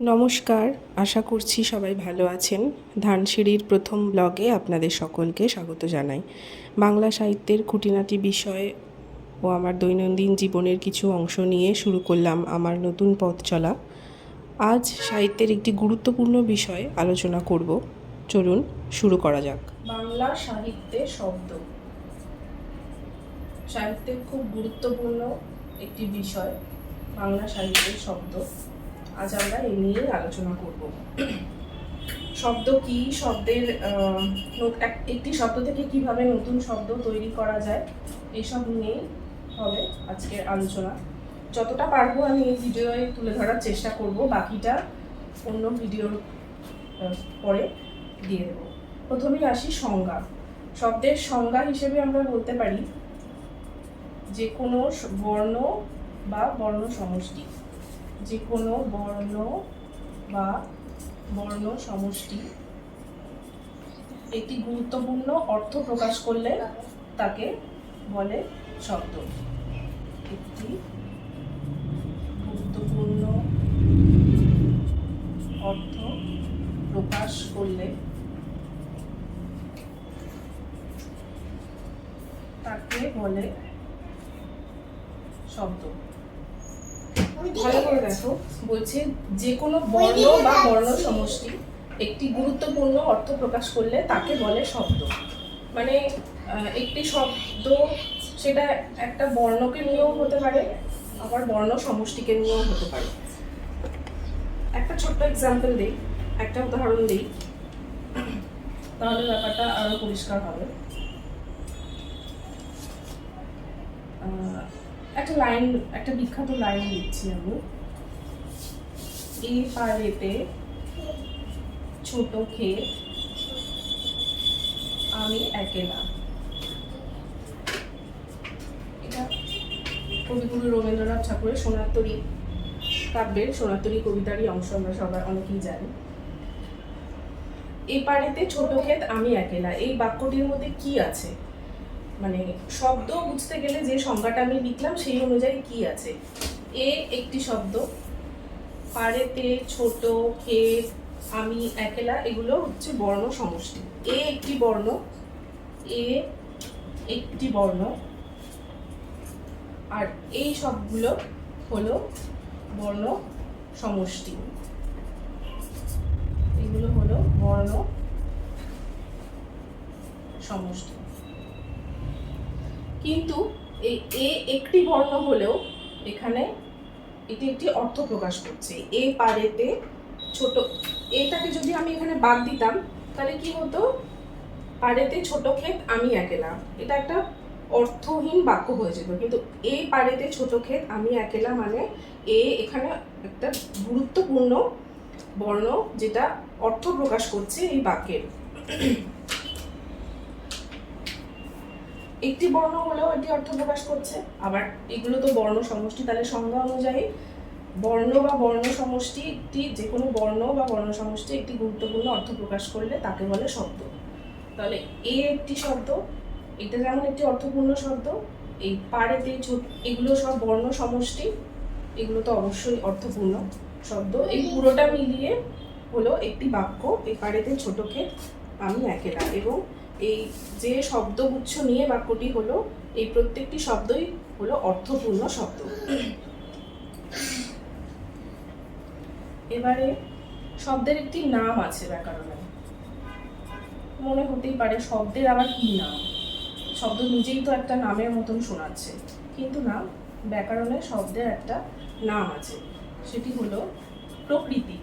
নমস্কার, আশা করছি সবাই ভালো আছেন। ধানসিঁড়ির প্রথম ব্লগে আপনাদের সকলকে স্বাগত জানাই। বাংলা সাহিত্যের খুঁটিনাটি বিষয় ও আমার দৈনন্দিন জীবনের কিছু অংশ নিয়ে শুরু করলাম আমার নতুন পথ চলা। আজ সাহিত্যের একটি গুরুত্বপূর্ণ বিষয় আলোচনা করব। চলুন শুরু করা যাক। বাংলা সাহিত্যে শব্দ। সাহিত্যের খুব গুরুত্বপূর্ণ একটি বিষয় বাংলা সাহিত্যের শব্দ। আজ আমরা এই নিয়েই আলোচনা করব। শব্দ কি? শব্দের এক- একটি শব্দ থেকে কীভাবে নতুন শব্দ তৈরি করা যায়? এসব নিয়েই হবে আজকের আলোচনা। যতটা পারব আমি এই ভিডিওয়ে তুলে ধরার চেষ্টা করব, বাকিটা অন্য ভিডিওর পরে দিয়ে দেবো। প্রথমেই আসি সংজ্ঞা। শব্দের সংজ্ঞা হিসেবে আমরা বলতে পারি যে কোনো বর্ণ বা বর্ণ সমষ্টি যে কোনো বর্ণ বা বর্ণ সমষ্টি। একটি গুরুত্বপূর্ণ অর্থ প্রকাশ করলে তাকে বলে শব্দ। একটি গুরুত্বপূর্ণ অর্থ প্রকাশ করলে তাকে বলে শব্দ। ভালো করে দেখো। বলছে যে কোনো বর্ণ বা বর্ণ সমষ্টি একটি গুরুত্বপূর্ণ অর্থ প্রকাশ করলে তাকে বলে শব্দ। মানে একটি শব্দ সেটা একটা বর্ণকে নিয়েও হতে পারে আবার বর্ণ সমষ্টিকে নিয়েও হতে পারে। একটা ছোট্ট এক্সাম্পল দিই একটা উদাহরণ দিই। তাহলে ব্যাপারটা আরও পরিষ্কার হবে। একটা লাইন একটা বিখ্যাত লাইন দিচ্ছি আমি। এই পারেতে ছোট ক্ষেত আমি একেলা। এটা কবিগুরু রবীন্দ্রনাথ ঠাকুরের সোনাতরী কাব্যের সোনাতরী কবিতারই অংশ, আমরা সবাই অনেকেই জানি। এই পাড়েতে ছোট ক্ষেত আমি একেলা। এই বাক্যটির মধ্যে কি আছে? মানে শব্দ বুঝতে গেলে যে সংজ্ঞাটা আমি লিখলাম সেই অনুযায়ী কি আছে? এ একটি শব্দ পাড়েতে ছোট ক্ষেত আমি, একেলা, এগুলো হচ্ছে বর্ণ সমষ্টি। এ একটি বর্ণ, এ একটি বর্ণ, আর এই সবগুলো হলো বর্ণ সমষ্টি। এগুলো হলো বর্ণ সমষ্টি। কিন্তু এই এ একটি বর্ণ হলেও এখানে এটি একটি অর্থ প্রকাশ করছে। এ পারেতে ছোট, এটাকে যদি আমি এখানে বাদ দিতাম, তাহলে কি হতো? পারেতে ছোট ক্ষেত আমি একেলা এটা একটা অর্থহীন বাক্য হয়ে যেত। কিন্তু এ পারেতে ছোট ক্ষেত আমি একেলা মানে এ এখানে একটা গুরুত্বপূর্ণ বর্ণ যেটা অর্থ প্রকাশ করছে এই বাক্যের। একটি বর্ণ হলেও এটি অর্থ প্রকাশ করছে। আবার এগুলো তো বর্ণ সমষ্টি, তাহলে সংজ্ঞা অনুযায়ী বর্ণ বা বর্ণ সমষ্টি একটি যে কোনো বর্ণ বা বর্ণ সমষ্টি একটি গুরুত্বপূর্ণ অর্থ প্রকাশ করলে তাকে বলে শব্দ। তাহলে এ একটি শব্দ, এটা যেমন একটি অর্থপূর্ণ শব্দ, এই পাড়েতে এগুলো সব বর্ণ সমষ্টি, এগুলো তো অবশ্যই অর্থপূর্ণ শব্দ। এই পুরোটা মিলিয়ে হলো একটি বাক্য, এই পাড়েতে ছোট ক্ষেত, আমি একেলা এবং এই যে শব্দগুচ্ছ নিয়ে বাক্যটি হলো, এই প্রত্যেকটি শব্দই হলো অর্থপূর্ণ শব্দ। এবারে শব্দের একটি নাম আছে ব্যাকরণে। মনে হতেই পারে শব্দের আবার কি নাম? শব্দ নিজেই তো একটা নামের মতন শোনাচ্ছে, কিন্তু না, ব্যাকরণে শব্দের একটা নাম আছে। সেটি হলো প্রকৃতি।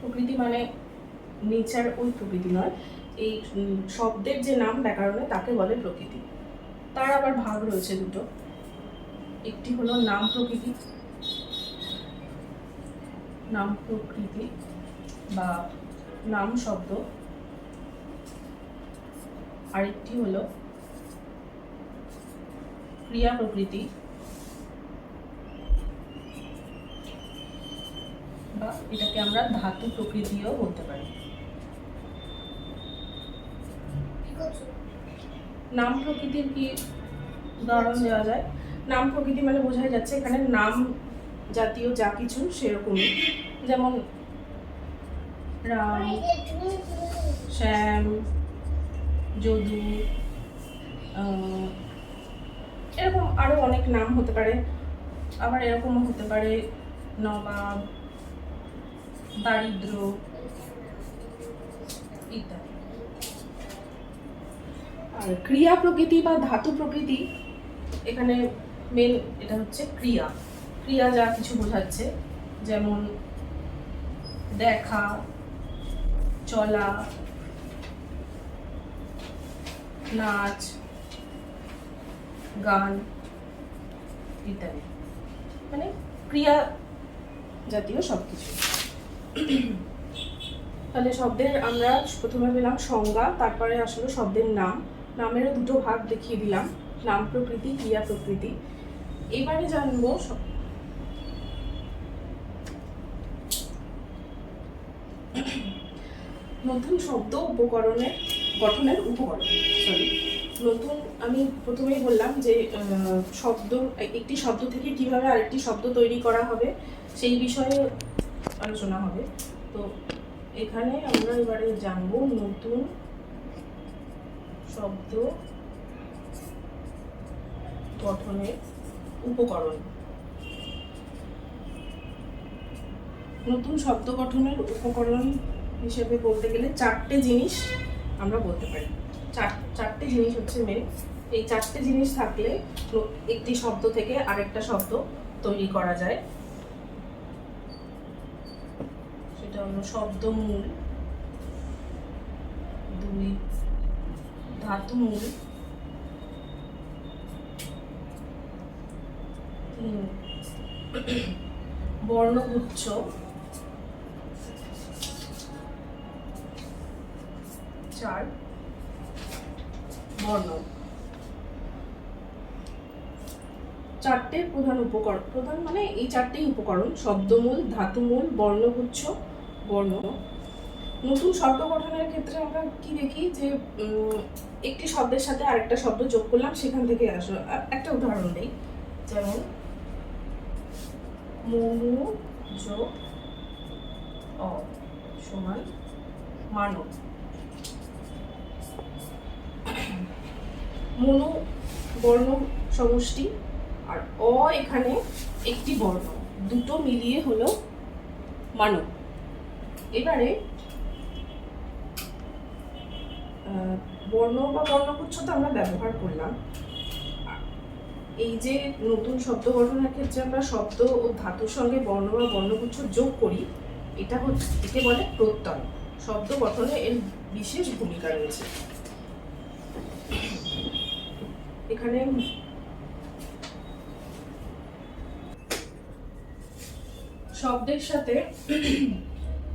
প্রকৃতি মানে নেচার ওই প্রকৃতি নয় এই শব্দের যে নাম ব্যাকরণে তাকে বলে প্রকৃতি। তার আবার ভাগ রয়েছে দুটো। একটি হলো নাম প্রকৃতি নাম প্রকৃতি বা নাম শব্দ। আরেকটি হলো ক্রিয়া প্রকৃতি বা এটাকে আমরা ধাতু প্রকৃতিও বলতে পারি। নাম প্রকৃতির কি উদাহরণ দেওয়া যায়? নাম প্রকৃতি মানে বোঝাই যাচ্ছে এখানে নাম জাতীয় যা কিছু সেরকমই। যেমন রাম, শ্যাম, যদু এরকম আরও অনেক নাম হতে পারে। আবার এরকমও হতে পারে নবাব, দারিদ্র ইত্যাদি। ক্রিয়া প্রকৃতি বা ধাতু প্রকৃতি, এখানে মেন এটা হচ্ছে ক্রিয়া। ক্রিয়া যা কিছু বোঝাচ্ছে, যেমন দেখা, চলা, নাচ, গান ইত্যাদি। মানে ক্রিয়া জাতীয় সব কিছু তাহলে শব্দের আমরা প্রথমে পেলাম সংজ্ঞা, তারপরে আসলে শব্দের নাম। নামেরও দুটো ভাগ দেখিয়ে দিলাম। নাম প্রকৃতি, ক্রিয়া প্রকৃতি। এবারে জানব নতুন শব্দ উপকরণের গঠনের উপকরণ সরি নতুন, আমি প্রথমেই বললাম যে শব্দ, একটি শব্দ থেকে কীভাবে আরেকটি শব্দ তৈরি করা হবে, সেই বিষয়ে আলোচনা হবে। তো এখানে আমরা এবারে জানব নতুন শব্দ গঠনের উপকরণ। নতুন শব্দ গঠনের উপকরণ হিসেবে বলতে গেলে চারটে জিনিস আমরা বলতে পারি। চার, চারটে জিনিস হচ্ছে মেন এই চারটে জিনিস থাকলে একটি শব্দ থেকে আরেকটা শব্দ তৈরি করা যায়। সেটা হলো শব্দমূল দুই ধাতুমূল তিন বর্ণগুচ্ছ চার বর্ণ চারটে প্রধান উপকরণ প্রধান মানে এই চারটেই উপকরণ শব্দমূল ধাতুমূল বর্ণগুচ্ছ বর্ণ নতুন শব্দ গঠনের ক্ষেত্রে আমরা কি দেখি যে একটি শব্দের সাথে আরেকটা শব্দ যোগ করলাম, সেখান থেকে আসো একটা উদাহরণ দিই। যেমন মনু যোগ অ সমান মানব। মনু বর্ণ সমষ্টি আর অ এখানে একটি বর্ণ। দুটো মিলিয়ে হলো মানব। এবারে বর্ণ বা বর্ণগুচ্ছ তো আমরা ব্যবহার করলাম। এই যে নতুন শব্দ গঠনের ক্ষেত্রে আমরা শব্দ ও ধাতুর সঙ্গে বর্ণ বা বর্ণগুচ্ছ যোগ করি, এটা হচ্ছে, একে বলে প্রত্যয়। শব্দ গঠনে এর বিশেষ ভূমিকা রয়েছে। এখানে শব্দের সাথে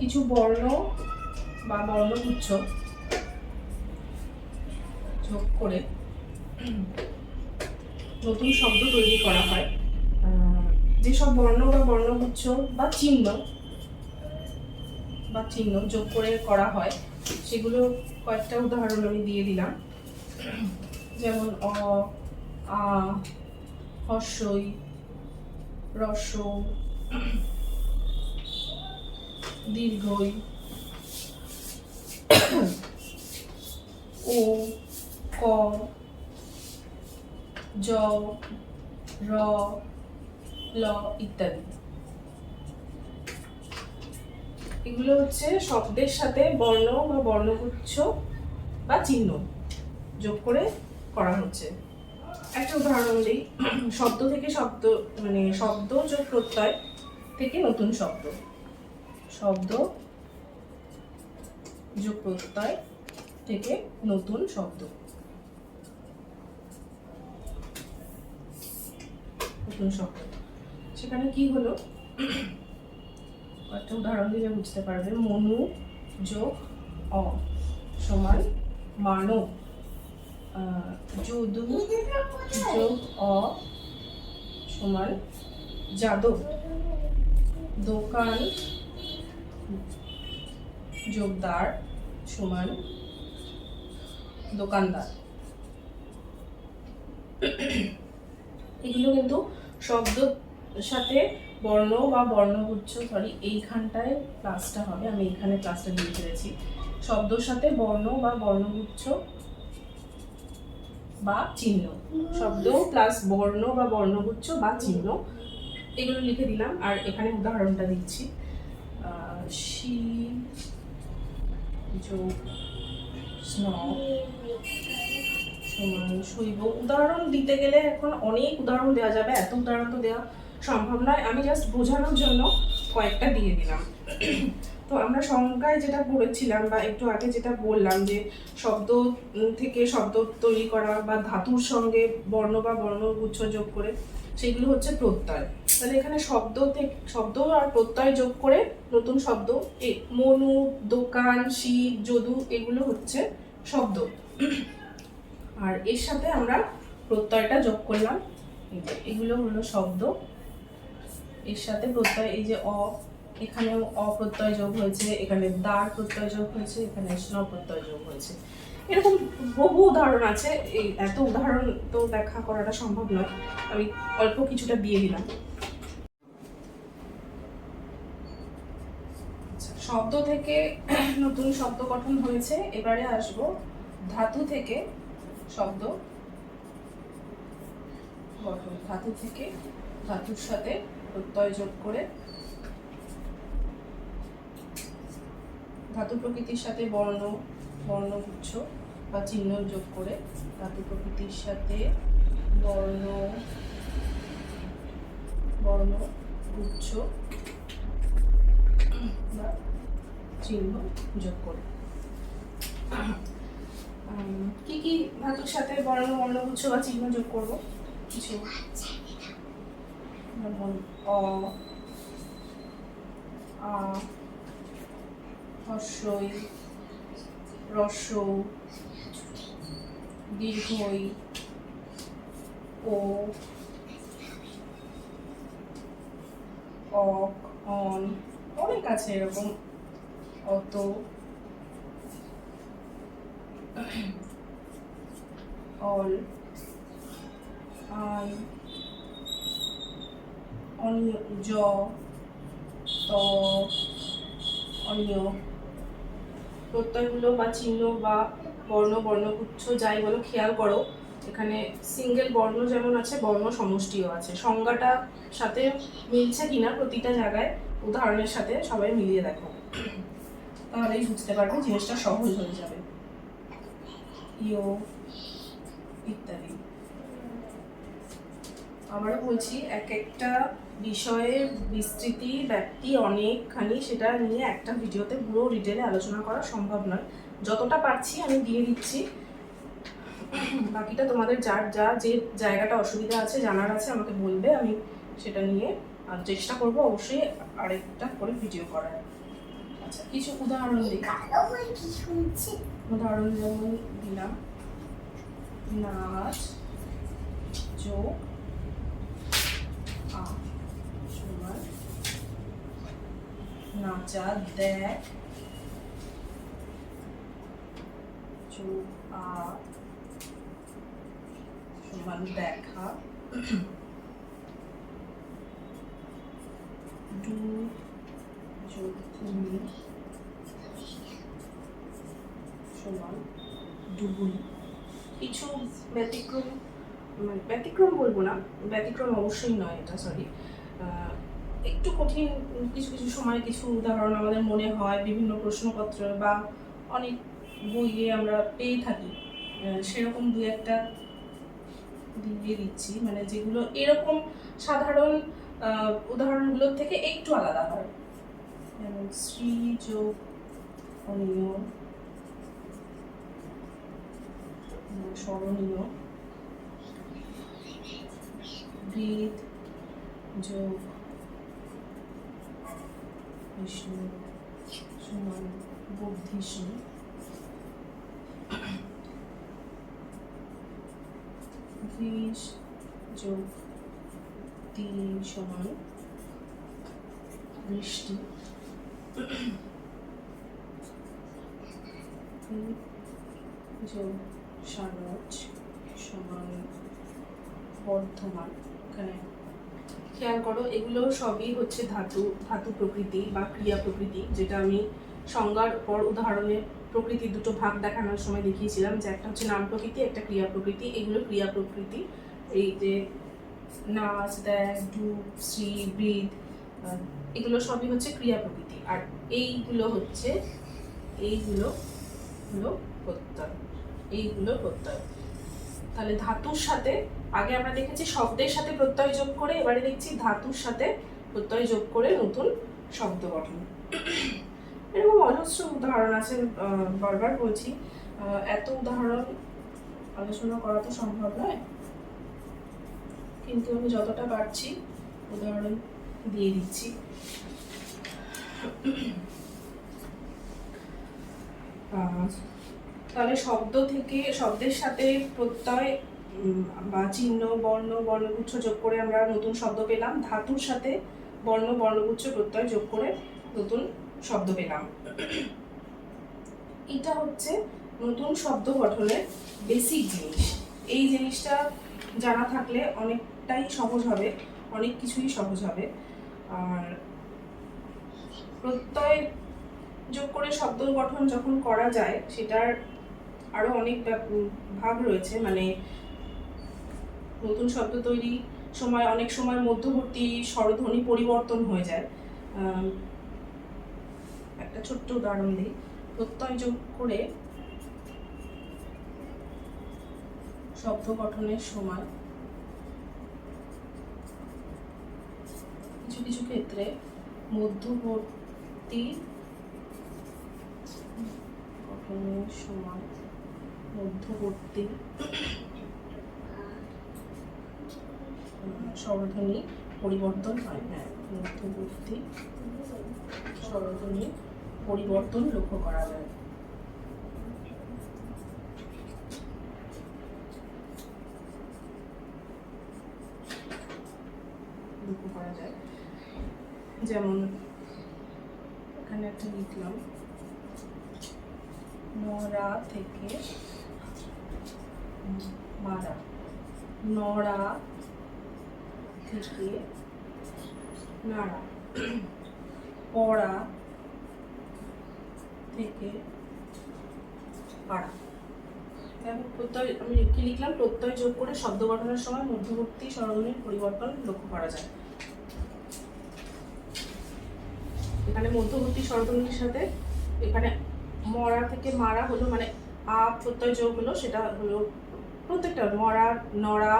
কিছু বর্ণ বা বর্ণগুচ্ছ যোগ করে নতুন শব্দ তৈরি করা হয়। যেসব বর্ণ বা বর্ণগুচ্ছ বা চিহ্ন বা চিহ্ন যোগ করে করা হয়, সেগুলো কয়েকটা উদাহরণ আমি দিয়ে দিলাম। যেমন অ, আ হর্ষই রস দীর্ঘই, ও ক জ, র, ল ইত্যাদি। এগুলো হচ্ছে শব্দের সাথে বর্ণ বা বর্ণগুচ্ছ বা চিহ্ন যোগ করে করা হচ্ছে। একটা উদাহরণ দিই। শব্দ থেকে শব্দ মানে শব্দ যোগ প্রত্যয় থেকে নতুন শব্দ। শব্দ যোগ প্রত্যয় থেকে নতুন শব্দ। নতুন শব্দ। সেখানে কি হলো? একটা উদাহরণ দিলে বুঝতে পারবে। মনু যোগ অ সমান মানব যদু যোগ অ সমান যাদব দোকান যোগদার সমান দোকানদার। এগুলো কিন্তু শব্দ সাথে বর্ণ বা বর্ণগুচ্ছ সরি এইখানটায় ক্লাসটা হবে। আমি এইখানে ক্লাসটা দিয়ে ফেলেছি। শব্দর সাথে বর্ণ বা বর্ণগুচ্ছ বা চিহ্ন। শব্দ প্লাস বর্ণ বা বর্ণগুচ্ছ বা চিহ্ন। এগুলো লিখে দিলাম। আর এখানে উদাহরণটা দিচ্ছি। শি, যোগ, স্ন শৈব। উদাহরণ দিতে গেলে এখন অনেক উদাহরণ দেওয়া যাবে, এত উদাহরণ তো দেওয়া সম্ভব নয়। আমি জাস্ট বোঝানোর জন্য কয়েকটা দিয়ে দিলাম। তো আমরা সংজ্ঞায় যেটা পড়েছিলাম বা একটু আগে যেটা বললাম যে শব্দ থেকে শব্দ তৈরি করা বা ধাতুর সঙ্গে বর্ণ বা বর্ণগুচ্ছ যোগ করে, সেগুলো হচ্ছে প্রত্যয়। তাহলে এখানে শব্দ থেকে শব্দ আর প্রত্যয় যোগ করে নতুন শব্দ, এ মনু, দোকান, শীত, যদু, এগুলো হচ্ছে শব্দ। আর এর সাথে আমরা প্রত্যয়টা যোগ করলাম। এগুলো হলো শব্দ। এর সাথে প্রত্যয় এই যে অ এখানেও অপ্রত্যয় যোগ হয়েছে এখানে দার প্রত্যয় যোগ হয়েছে এখানে স্ন প্রত্যয় যোগ হয়েছে। এরকম বহু উদাহরণ আছে। এই এত উদাহরণ তো ব্যাখ্যা করাটা সম্ভব নয়। আমি অল্প কিছুটা দিয়ে দিলাম। আচ্ছা, শব্দ থেকে নতুন শব্দ গঠন হয়েছে। এবারে আসব ধাতু থেকে শব্দ। গঠন ধাতু থেকে ধাতুর সাথে প্রত্যয় যোগ করে। ধাতু প্রকৃতির সাথে বর্ণ বর্ণগুচ্ছ বা চিহ্ন যোগ করে ধাতু প্রকৃতির সাথে বর্ণ বর্ণগুচ্ছ বা চিহ্ন যোগ করে। কি কি ধাতুর সাথে বর্ণ, বর্ণগুচ্ছ বা চিহ্ন যোগ করব? কিছু? যেমন অ, আ, হর্ষই রস্য দীর্ঘই, ও অক অন। অনেক আছে এরকম। অত। অল আই অনিয় জ ত অনিয় প্রত্যয়গুলো বা চিহ্ন বা বর্ণ, বর্ণগুচ্ছ যাই বলো, খেয়াল করো। এখানে সিঙ্গেল বর্ণ যেমন আছে, বর্ণ সমষ্টিও আছে। সংজ্ঞাটা সাথে মিলছে কিনা প্রতিটা জায়গায়, উদাহরণের সাথে সবাই মিলিয়ে দেখো। তাহলেই বুঝতে পারবে জিনিসটা সহজ হয়ে যাবে। ইও ইত্যাদি। আবারও বলছি এক একটা বিষয়ের বিস্তৃতি, ব্যাপ্তি অনেকখানি সেটা নিয়ে একটা ভিডিওতে পুরো ডিটেলে আলোচনা করা সম্ভব নয়। যতটা পারছি আমি দিয়ে দিচ্ছি। বাকিটা তোমাদের যার যা যে জায়গাটা অসুবিধা আছে, জানার আছে, আমাকে বলবে, আমি সেটা নিয়ে আর চেষ্টা করব অবশ্যই আরেকটা করে ভিডিও করার। আচ্ছা কিছু উদাহরণ দিই উদাহরণ যেমন দিলাম। নাচ যোগ আ সমান। নাচা দেখ সমান দেখা। দু যোগ তুমি সমান দুগুণ। কিছু ব্যতিক্রম মানে ব্যতিক্রম বলব না, ব্যতিক্রম অবশ্যই নয় এটা সরি একটু কঠিন কিছু কিছু সময় কিছু উদাহরণ আমাদের মনে হয়, বিভিন্ন প্রশ্নপত্র বা অনেক বইয়ে আমরা পেয়ে থাকি। সেরকম দু একটা দিয়ে দিচ্ছি মানে যেগুলো এরকম সাধারণ উদাহরণগুলোর থেকে একটু আলাদা হয়। যেমন শ্রী, যোগ, অনিয়ম। স্মরণীয়। হৃদ যোগ বিষ্ণু সমান বুদ্ধিষ্ণু গ্রীষ যোগ তিন সমান বৃষ্টি। যোগ সারজ সমান বর্ধমান এখানে খেয়াল করো এগুলো সবই হচ্ছে ধাতু ধাতু প্রকৃতি বা ক্রিয়া প্রকৃতি যেটা আমি সংজ্ঞার পর উদাহরণে প্রকৃতির দুটো ভাগ দেখানোর সময় দেখিয়েছিলাম যে একটা হচ্ছে নাম প্রকৃতি একটা ক্রিয়া প্রকৃতি। এগুলো ক্রিয়া প্রকৃতি। এই যে নাচ দেখ ডুব শ্রী আহ, এগুলো সবই হচ্ছে ক্রিয়া প্রকৃতি। আর এইগুলো হচ্ছে এইগুলো হলো প্রত্যয়। এইগুলো প্রত্যয়। তাহলে ধাতুর সাথে আগে আমরা দেখেছি শব্দের সাথে প্রত্যয় যোগ করে এবারে দেখছি ধাতুর সাথে প্রত্যয় যোগ করে নতুন শব্দ গঠন। এরকম অজস্র উদাহরণ আছে বারবার বলছি। এত উদাহরণ আলোচনা করা তো সম্ভব নয়। কিন্তু আমি যতটা পারছি উদাহরণ দিয়ে দিচ্ছি। আহ, তাহলে শব্দ থেকে, শব্দের সাথে প্রত্যয় বা চিহ্ন, বর্ণ, বর্ণগুচ্ছ যোগ করে আমরা নতুন শব্দ পেলাম। ধাতুর সাথে বর্ণ, বর্ণগুচ্ছ, প্রত্যয় যোগ করে নতুন শব্দ পেলাম। এটা হচ্ছে নতুন শব্দ গঠনের বেসিক জিনিস। এই জিনিসটা জানা থাকলে অনেকটাই সহজ হবে, অনেক কিছুই সহজ হবে। আর প্রত্যয় যোগ করে শব্দ গঠন যখন করা যায়, সেটার আরও অনেক ভাগ রয়েছে। মানে নতুন শব্দ তৈরি সময়, অনেক সময় মধ্যবর্তী স্বরধ্বনি পরিবর্তন হয়ে যায়। একটা ছোট্ট উদাহরণ দিই। প্রত্যয় যোগ করে শব্দ গঠনের সময় কিছু কিছু ক্ষেত্রে মধ্যবর্তী গঠনের সময় মধ্যবর্তী স্বরধ্বনি পরিবর্তন হয়। হ্যাঁ মধ্যবর্তী স্বরধ্বনি পরিবর্তন লক্ষ্য করা যায়। লক্ষ্য করা যায়। যেমন এখানে একটা লিখলাম নড়া থেকে উম, মারা। নড়া থেকে নাড়া। পড়া থেকে পাড়া। প্রত্যয় আমি কি লিখলাম? প্রত্যয় যোগ করে শব্দ গঠনের সময় মধ্যবর্তী স্বরধ্বনির পরিবর্তন লক্ষ্য করা যায়। এখানে মধ্যবর্তী স্বরধ্বনির সাথে এখানে মরা থেকে মারা হলো মানে আ প্রত্যয় যোগ হলো সেটা হলো প্রত্যেকটা মরা, নড়া,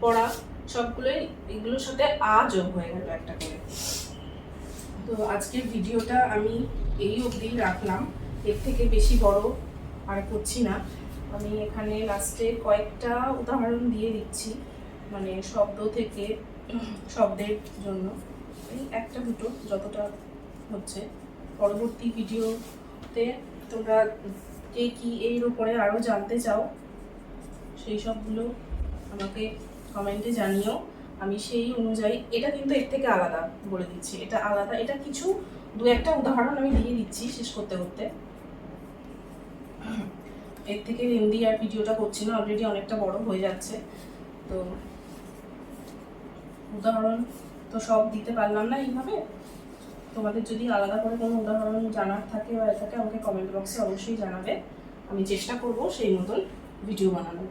পড়া, সবগুলোই এগুলোর সাথে আ যোগ হয়ে গেল একটা করে। তো আজকের ভিডিওটা আমি এই অবধি রাখলাম। এর থেকে বেশি বড় আর করছি না। আমি এখানে লাস্টে কয়েকটা উদাহরণ দিয়ে দিচ্ছি মানে শব্দ থেকে শব্দের জন্য। এই একটা দুটো যতটা হচ্ছে। পরবর্তী ভিডিওতে তোমরা কে কি এর উপরে আরও জানতে চাও সেই সবগুলো আমাকে কমেন্টে জানিও। আমি সেই অনুযায়ী, এটা কিন্তু এর থেকে আলাদা বলে দিচ্ছি। এটা আলাদা, এটা কিছু দু একটা উদাহরণ আমি দিয়ে দিচ্ছি শেষ করতে করতে। এর থেকে হিন্দি আর ভিডিওটা করছি না অলরেডি অনেকটা বড় হয়ে যাচ্ছে। তো উদাহরণ তো সব দিতে পারলাম না এইভাবে। তোমাদের যদি আলাদা করে কোনো উদাহরণ জানার থাকে বা থাকে, আমাকে কমেন্ট বক্সে অবশ্যই জানাবে। আমি চেষ্টা করব সেই মতন ভিডিও বানানোর।